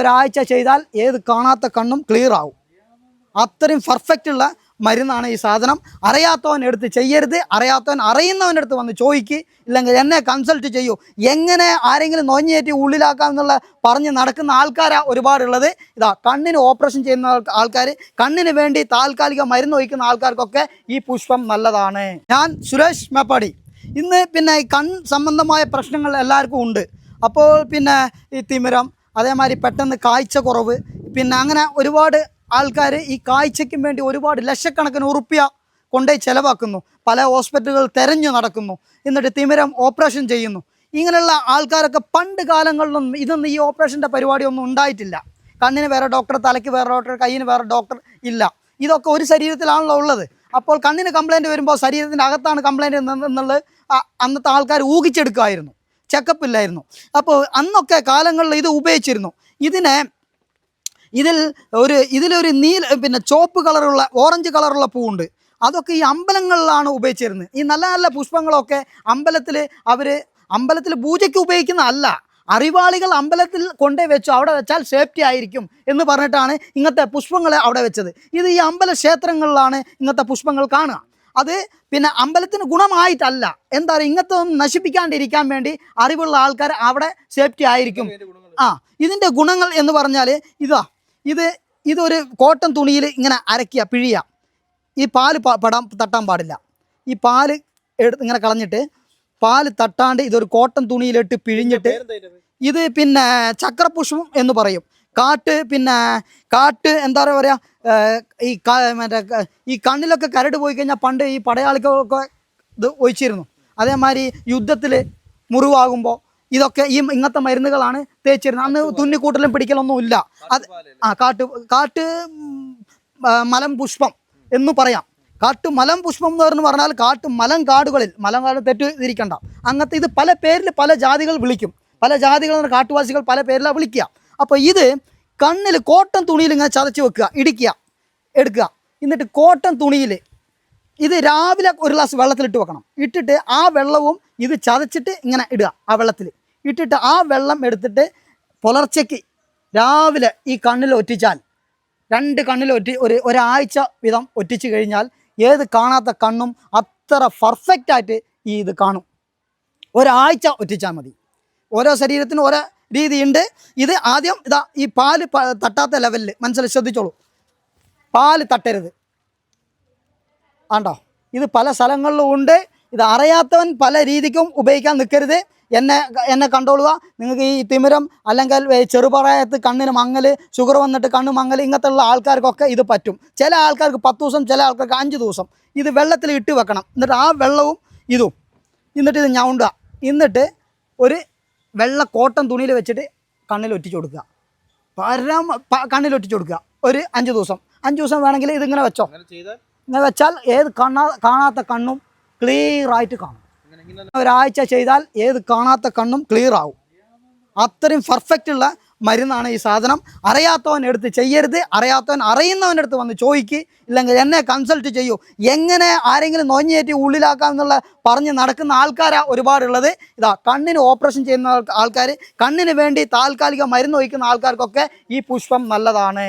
ഒരാഴ്ച ചെയ്താൽ ഏത് കാണാത്ത കണ്ണും ക്ലിയർ ആവും. അത്രയും പെർഫെക്റ്റ് ഉള്ള മരുന്നാണ് ഈ സാധനം. അറിയാത്തവൻ എടുത്ത് ചെയ്യരുത്. അറിയാത്തവൻ അറിയുന്നവന്റെ അടുത്ത് വന്ന് ചോദിക്ക്. ഇല്ലെങ്കിൽ എന്നെ കൺസൾട്ട് ചെയ്യൂ. എങ്ങനെ ആരെങ്കിലും നൊഞ്ഞേറ്റി ഉള്ളിലാക്കാം എന്നുള്ള പറഞ്ഞ് നടക്കുന്ന ആൾക്കാരാ ഒരുപാടുള്ളത്. ഇതാ കണ്ണിന് ഓപ്പറേഷൻ ചെയ്യുന്ന ആൾക്കാർ കണ്ണിന് വേണ്ടി താൽക്കാലിക മരുന്ന് ഒഴിക്കുന്ന ആൾക്കാർക്കൊക്കെ ഈ പുഷ്പം നല്ലതാണ്. ഞാൻ സുരേഷ് മേപ്പാടി. ഇന്ന് പിന്നെ കൺ സംബന്ധമായ പ്രശ്നങ്ങൾ എല്ലാവർക്കും ഉണ്ട്. അപ്പോൾ പിന്നെ ഈ തിമിരം അതേമാതിരി പെട്ടെന്ന് കാഴ്ച കുറവ്. പിന്നെ അങ്ങനെ ഒരുപാട് ആൾക്കാർ ഈ കാഴ്ചയ്ക്കും വേണ്ടി ഒരുപാട് ലക്ഷക്കണക്കിന് ഉറുപ്പ്യ കൊണ്ടുപോയി ചിലവാക്കുന്നു. പല ഹോസ്പിറ്റലുകൾ തെരഞ്ഞു നടക്കുന്നു. എന്നിട്ട് തിമിരം ഓപ്പറേഷൻ ചെയ്യുന്നു. ഇങ്ങനെയുള്ള ആൾക്കാരൊക്കെ പണ്ട് കാലങ്ങളിലൊന്നും ഇതൊന്നും ഈ ഓപ്പറേഷന്റെ പരിപാടിയൊന്നും ഉണ്ടായിട്ടില്ല. കണ്ണിന് വേറെ ഡോക്ടർ തലയ്ക്ക് വേറെ ഡോക്ടർ കയ്യിന് വേറെ ഡോക്ടർ ഇല്ല. ഇതൊക്കെ ഒരു ശരീരത്തിലാണല്ലോ ഉള്ളത്. അപ്പോൾ കണ്ണിന് കംപ്ലൈന്റ് വരുമ്പോൾ ശരീരത്തിന്റെ അകത്താണ് കംപ്ലൈന്റ് എന്നുള്ളത് അന്നത്തെ ആൾക്കാർ ഊഹിച്ചെടുക്കുമായിരുന്നു. ചെക്കപ്പ് ഇല്ലായിരുന്നു. അപ്പോൾ അന്നൊക്കെ കാലങ്ങളിൽ ഇത് ഉപയോഗിച്ചിരുന്നു. ഇതിനെ ഇതിൽ ഒരു ഇതിലൊരു നീല പിന്നെ ചോപ്പ് കളറുള്ള ഓറഞ്ച് കളറുള്ള പൂവുണ്ട്. അതൊക്കെ ഈ അമ്പലങ്ങളിലാണ് ഉപയോഗിച്ചിരുന്നത്. ഈ നല്ല നല്ല പുഷ്പങ്ങളൊക്കെ അമ്പലത്തിൽ അവർ അമ്പലത്തിൽ പൂജയ്ക്ക് ഉപയോഗിക്കുന്ന അല്ല. അറിവാളികൾ അമ്പലത്തിൽ കൊണ്ടേ വെച്ചു. അവിടെ വെച്ചാൽ സേഫ്റ്റി ആയിരിക്കും എന്ന് പറഞ്ഞിട്ടാണ് ഇങ്ങനത്തെ പുഷ്പങ്ങളെ അവിടെ വെച്ചത്. ഇത് ഈ അമ്പല ക്ഷേത്രങ്ങളിലാണ് ഇങ്ങനത്തെ പുഷ്പങ്ങൾ കാണുക. അത് പിന്നെ അമ്പലത്തിന് ഗുണമായിട്ടല്ല. എന്താ പറയുക ഇങ്ങനത്തെ ഒന്നും നശിപ്പിക്കാണ്ടിരിക്കാൻ വേണ്ടി അറിവുള്ള ആൾക്കാർ അവിടെ സേഫ്റ്റി ആയിരിക്കും. ആ ഇതിന്റെ ഗുണങ്ങൾ എന്ന് പറഞ്ഞാൽ ഇതാ ഇത് ഇതൊരു കോട്ടൺ തുണിയിൽ ഇങ്ങനെ അരക്കുക പിഴിയ ഈ പാൽ പെടാൻ തട്ടാൻ പാടില്ല. ഈ പാൽ എടുത്ത് ഇങ്ങനെ കളഞ്ഞിട്ട് പാൽ തട്ടാണ്ട് ഇതൊരു കോട്ടൺ തുണിയിലിട്ട് പിഴിഞ്ഞിട്ട് ഇത് പിന്നെ ചക്രപുഷ്പം എന്ന് പറയും. കാട്ട് പിന്നെ കാട്ട് എന്താ പറയുക ഈ മറ്റേ ഈ കണ്ണിലൊക്കെ കരട് പോയി കഴിഞ്ഞാൽ പണ്ട് ഈ പടയാളികളൊക്കെ ഇത് ഒഴിച്ചിരുന്നു. അതേമാതിരി യുദ്ധത്തിൽ മുറിവാകുമ്പോൾ ഇതൊക്കെ ഈ ഇങ്ങനത്തെ മരുന്നുകളാണ് തേച്ചിരുന്നത്. അന്ന് തുന്നിക്കൂട്ടലും പിടിക്കലൊന്നും ഇല്ല. അത് ആ കാട്ട് കാട്ട് മലം പുഷ്പം എന്ന് പറയാം. കാട്ടു മലം പുഷ്പം എന്ന് പറഞ്ഞാൽ കാട്ടു മലം കാടുകളിൽ മലം കാട് തെറ്റിദ്ധരിക്കണ്ട അങ്ങനത്തെ ഇത് പല പേരിൽ പല ജാതികൾ വിളിക്കും. പല ജാതികൾ കാട്ടുവാസികൾ പല പേരിലാണ് വിളിക്കുക. അപ്പോൾ ഇത് കണ്ണിൽ കോട്ടൺ തുണിയിൽ ഇങ്ങനെ ചതച്ച് വെക്കുക ഇടിക്കുക എടുക്കുക. എന്നിട്ട് കോട്ടൺ തുണിയിൽ ഇത് രാവിലെ ഒരു ഗ്ലാസ് വെള്ളത്തിലിട്ട് വെക്കണം. ഇട്ടിട്ട് ആ വെള്ളവും ഇത് ചതച്ചിട്ട് ഇങ്ങനെ ഇടുക ആ വെള്ളത്തിൽ. ഇട്ടിട്ട് ആ വെള്ളം എടുത്തിട്ട് പുലർച്ചയ്ക്ക് രാവിലെ ഈ കണ്ണിൽ ഒറ്റിച്ചാൽ രണ്ട് കണ്ണിൽ ഒറ്റി ഒരു ഒരാഴ്ച വിധം ഒറ്റിച്ച് കഴിഞ്ഞാൽ ഏത് കാണാത്ത കണ്ണും അത്ര പെർഫെക്റ്റായിട്ട് ഈ ഇത് കാണും. ഒരാഴ്ച ഒറ്റിച്ചാൽ മതി. ഓരോ ശരീരത്തിനും ഓരോ രീതിയുണ്ട്. ഇത് ആദ്യം ഇതാ ഈ പാൽ തട്ടാത്ത ലെവലിൽ മനസ്സിൽ ശ്രദ്ധിച്ചോളൂ. പാൽ തട്ടരുത്. ആണ്ടോ? ഇത് പല സ്ഥലങ്ങളിലും ഉണ്ട്. ഇത് അറിയാത്തവൻ പല രീതിക്കും ഉപയോഗിക്കാൻ നിൽക്കരുത് എന്നെ എന്നെ കണ്ടോളുക. നിങ്ങൾക്ക് ഈ തിമിരം അല്ലെങ്കിൽ ചെറുപ്രായത്ത് കണ്ണിന് മങ്ങൽ ഷുഗർ വന്നിട്ട് കണ്ണ് മങ്ങൽ ഇങ്ങനത്തെ ഉള്ള ആൾക്കാർക്കൊക്കെ ഇത് പറ്റും. ചില ആൾക്കാർക്ക് പത്ത് ദിവസം ചില ആൾക്കാർക്ക് അഞ്ച് ദിവസം ഇത് വെള്ളത്തിൽ ഇട്ട് വെക്കണം. എന്നിട്ട് ആ വെള്ളവും ഇതും. എന്നിട്ട് ഇത് ഞൗണ്ടുക എന്നിട്ട് ഒരു വെള്ള കോട്ടൺ തുണിയിൽ വെച്ചിട്ട് കണ്ണിൽ ഒറ്റിച്ചു കൊടുക്കുക. പരം കണ്ണിൽ ഒറ്റിച്ചു കൊടുക്കുക. ഒരു അഞ്ച് ദിവസം. അഞ്ച് ദിവസം വേണമെങ്കിൽ ഇതിങ്ങനെ വെച്ചോ. ഇങ്ങനെ വെച്ചാൽ ഏത് കാണാ കാണാത്ത കണ്ണും ക്ലിയർ ആയിട്ട് കാണും. ഒരാഴ്ച ചെയ്താൽ ഏത് കാണാത്ത കണ്ണും ക്ലിയർ ആവും. അത്രയും പെർഫെക്റ്റ് ഉള്ള മരുന്നാണ് ഈ സാധനം. അറിയാത്തവൻ എടുത്ത് ചെയ്യരുത്. അറിയാത്തവൻ അറിയുന്നവന്റെ വന്ന് ചോദിക്ക്. ഇല്ലെങ്കിൽ എന്നെ കൺസൾട്ട് ചെയ്യൂ. എങ്ങനെ ആരെങ്കിലും നൊഞ്ഞേറ്റി ഉള്ളിലാക്കാം എന്നുള്ള പറഞ്ഞ് നടക്കുന്ന ആൾക്കാരാണ് ഒരുപാടുള്ളത്. ഇതാ കണ്ണിന് ഓപ്പറേഷൻ ചെയ്യുന്ന ആൾക്കാർ കണ്ണിന് വേണ്ടി താൽക്കാലിക മരുന്ന് ഒഴിക്കുന്ന ആൾക്കാർക്കൊക്കെ ഈ പുഷ്പം നല്ലതാണ്.